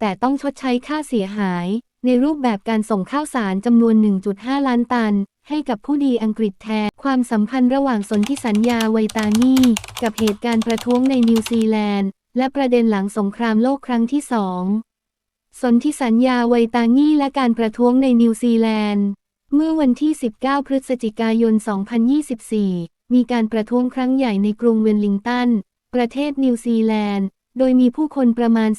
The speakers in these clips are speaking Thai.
แต่ต้องชดใช้ค่าเสียหาย ในรูปแบบการส่งข้าวสารจำนวน 1.5 ล้านตัน ให้กับผู้ดีอังกฤษแทน ความสัมพันธ์ระหว่างสนธิสัญญาไวตานีกับเหตุการณ์ประท้วงในนิวซีแลนด์ และประเด็นหลังสงครามโลกครั้งที่สองสนธิสัญญาไวตางีและการประท้วงในนิวซีแลนด์ เมื่อวันที่ 19 พฤศจิกายน 2024 มีการประท้วงครั้งใหญ่ในกรุงเวลลิงตัน ประเทศนิวซีแลนด์ โดยมีผู้คนประมาณ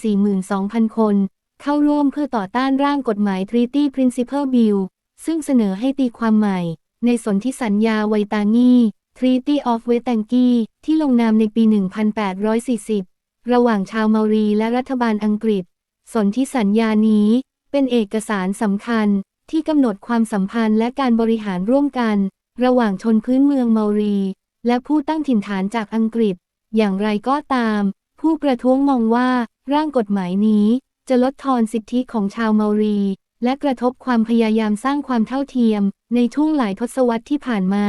42,000 คน เข้าร่วมเพื่อต่อต้านร่างกฎหมาย Treaty Principle Bill ซึ่งเสนอให้ตีความใหม่ ในสนธิสัญญาไวตางี Treaty of w a t a n g i ที่ลงนามในปี 1840 ระหว่างชาวเมารีและรัฐบาลอังกฤษ สนธิสัญญานี้เป็นเอกสารสำคัญที่กำหนดความสัมพันธ์และการบริหารร่วมกัน ระหว่างชนพื้นเมืองเมารี และผู้ตั้งถิ่นฐานจากอังกฤษ อย่างไรก็ตาม ผู้ประท้วงมองว่าร่างกฎหมายนี้จะลดทอนสิทธิของชาวเมารี และกระทบความพยายามสร้างความเท่าเทียม ในช่วงหลายทศวรรษที่ผ่านมา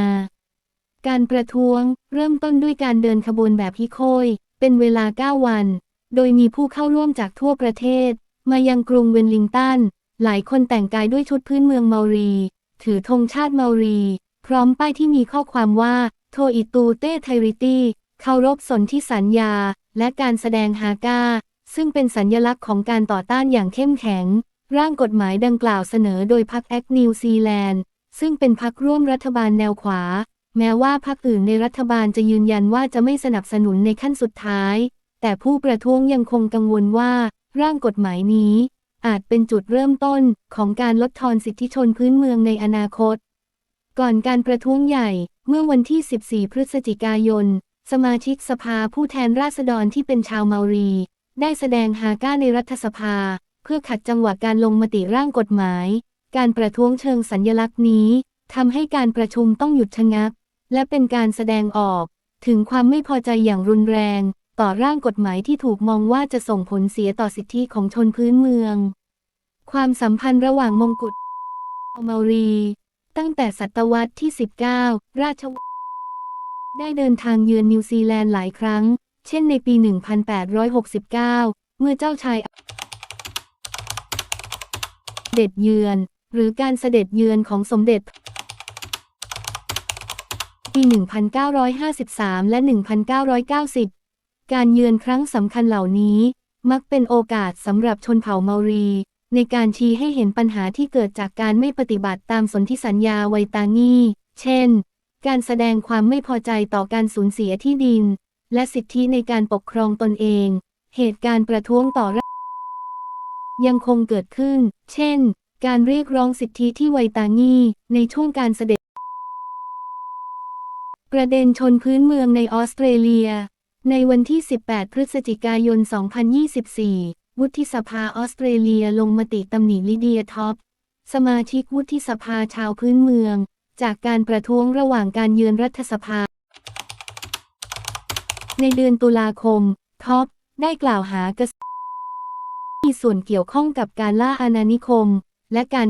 การประท้วงเริ่มต้นด้วยการเดินขบวนแบบฮิโคย เป็นเวลา 9 วัน โดยมีผู้เข้าร่วมจากทั่วประเทศ มายังกรุงเวลลิงตัน หลายคนแต่งกายด้วยชุดพื้นเมืองเมารี ถือธงชาติเมารี พร้อมป้ายที่มีข้อความว่าโทอิตูเต้ไทริตี้ เคารพสนธิสัญญา และการแสดงฮาก้า ซึ่งเป็นสัญญลักษณ์ของการต่อต้านอย่างเข้มแข็ง ร่างกฎหมายดังกล่าวเสนอโดยพรรคแอคนิวซีแลนด์ ซึ่งเป็นพรรคร่วมรัฐบาลแนวขวา แม้ว่าพรรคอื่นในรัฐบาลจะยืนยันว่าจะไม่สนับสนุนในขั้นสุดท้าย แต่ผู้ประท้วงยังคงกังวลว่า ร่างกฎหมายนี้ อาจเป็นจุดเริ่มต้นของการลดทอนสิทธิชนพื้นเมืองในอนาคต ก่อนการประท้วงใหญ่เมื่อวันที่ 14 พฤศจิกายน สมาชิกสภาผู้แทนราษฎรที่เป็นชาวเมารี ได้แสดงฮาก้าในรัฐสภา เพื่อขัดจังหวะการลงมติร่างกฎหมาย การประท้วงเชิงสัญญลักษณ์นี้ทำให้การประชุมต้องหยุดชะงัก และเป็นการแสดงออก ถึงความไม่พอใจอย่างรุนแรง ต่อร่างกฎหมายที่ถูกมองว่าจะส่งผลเสียต่อสิทธิของชนพื้นเมือง ความสัมพันธ์ระหว่างมงกุฎเมารี ตั้งแต่ศตวรรษที่ 19 ราชวงศ์ ได้เดินทางเยือนนิวซีแลนด์หลายครั้ง เช่นในปี 1869 เมื่อเจ้าชายเด็จเยือน หรือการเสด็จเยือนของสมเด็จ ปี 1953 และ 1990 การเยือนครั้งสำคัญเหล่านี้มักเป็นโอกาสสำหรับชนเผ่าเมารี ในการชี้ให้เห็นปัญหาที่เกิดจากการไม่ปฏิบัติตามสนธิสัญญาไวตางีเช่น การแสดงความไม่พอใจต่อการสูญเสียที่ดิน และสิทธิในการปกครองตนเอง เหตุการณ์ประท้วงต่อรัยังคงเกิดขึ้น เช่น การเรียกร้องสิทธิที่ไวตางีในช่วงการเสด็จ ประเด็นชนพื้นเมืองในออสเตรเลีย ในวันที่ 18 พฤศจิกายน 2024 วุฒิสภาออสเตรเลียลงมติตำหนิลิเดียท็อป สมาชิกวุฒิสภาชาวพื้นเมือง จากการประท้วงระหว่างการเยือนรัฐสภา ในเดือนตุลาคม ท็อป ได้กล่าวหากษัตริย์มีส่วนเกี่ยวข้องกับการล่าอาณานิคม และการ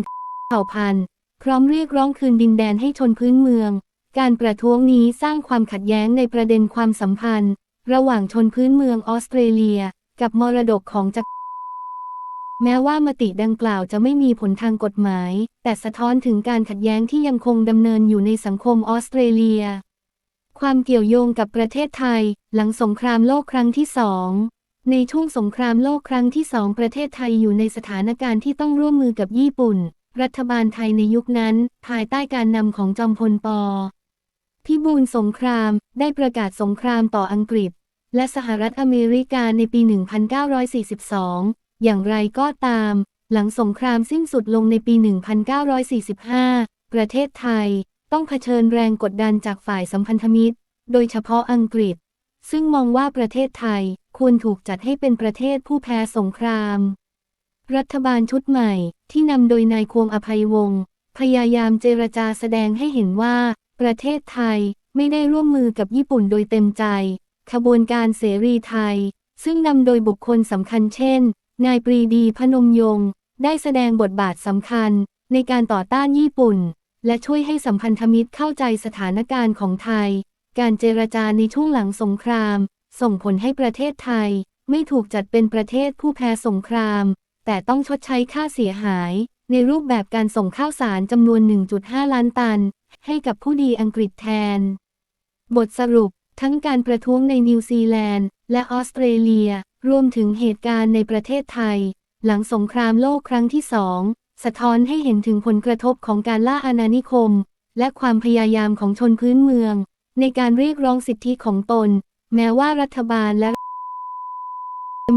เผ่าพันธุ์ พร้อมเรียกร้องคืนดินแดนให้ชนพื้นเมือง การประท้วงนี้สร้างความขัดแย้งในประเด็นความสัมพันธ์ ระหว่างชนพื้นเมืองออสเตรเลีย กับมรดกของจักร แม้ว่ามติดังกล่าวจะไม่มีผลทางกฎหมาย แต่สะท้อนถึงการขัดแย้งที่ยังคงดำเนินอยู่ในสังคมออสเตรเลีย ความเกี่ยวโยงกับประเทศไทย หลังสงครามโลกครั้งที่สองในช่วงสงครามโลกครั้งที่สองประเทศไทยอยู่ในสถานการณ์ที่ต้องร่วมมือกับญี่ปุ่น รัฐบาลไทยในยุคนั้น ภายใต้การนำของจอมพลปพิบูลสงครามได้ประกาศสงครามต่ออังกฤษ และสหรัฐอเมริกาในปี 1942 อย่างไรก็ตาม หลังสงครามสิ้นสุดลงในปี 1945 ประเทศไทยต้องเผชิญแรงกดดันจากฝ่ายสัมพันธมิตร โดยเฉพาะอังกฤษ ซึ่งมองว่าประเทศไทยควรถูกจัดให้เป็นประเทศผู้แพ้สงคราม รัฐบาลชุดใหม่ที่นำโดยนายควงอภัยวงศ์พยายามเจรจาแสดงให้เห็นว่า ประเทศไทยไม่ได้ร่วมมือกับญี่ปุ่นโดยเต็มใจ ขบวนการเสรีไทย ซึ่งนำโดยบุคคลสำคัญเช่น นายปรีดีพนมยงค์ได้แสดงบทบาทสำคัญในการต่อต้านญี่ปุ่น และช่วยให้สัมพันธมิตรเข้าใจสถานการณ์ของไทย การเจรจาในช่วงหลังสงคราม ส่งผลให้ประเทศไทย ไม่ถูกจัดเป็นประเทศผู้แพ้สงคราม แต่ต้องชดใช้ค่าเสียหาย ในรูปแบบการส่งข้าวสารจำนวน 1.5 ล้านตัน ให้กับผู้ดีอังกฤษแทน บทสรุปทั้งการประท้วงในนิวซีแลนด์ และออสเตรเลียรวมถึงเหตุการณ์ในประเทศไทย หลังสงครามโลกครั้งที่สองสะท้อนให้เห็นถึงผลกระทบของการล่าอาณานิคม และความพยายามของชนพื้นเมือง ในการเรียกร้องสิทธิของตน แม้ว่ารัฐบาลและ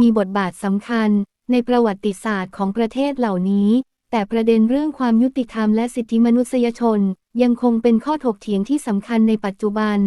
มีบทบาทสำคัญ ในประวัติศาสตร์ของประเทศเหล่านี้ แต่ประเด็นเรื่องความยุติธรรมและสิทธิมนุษยชน ยังคงเป็นข้อถกเถียงที่สำคัญในปัจจุบัน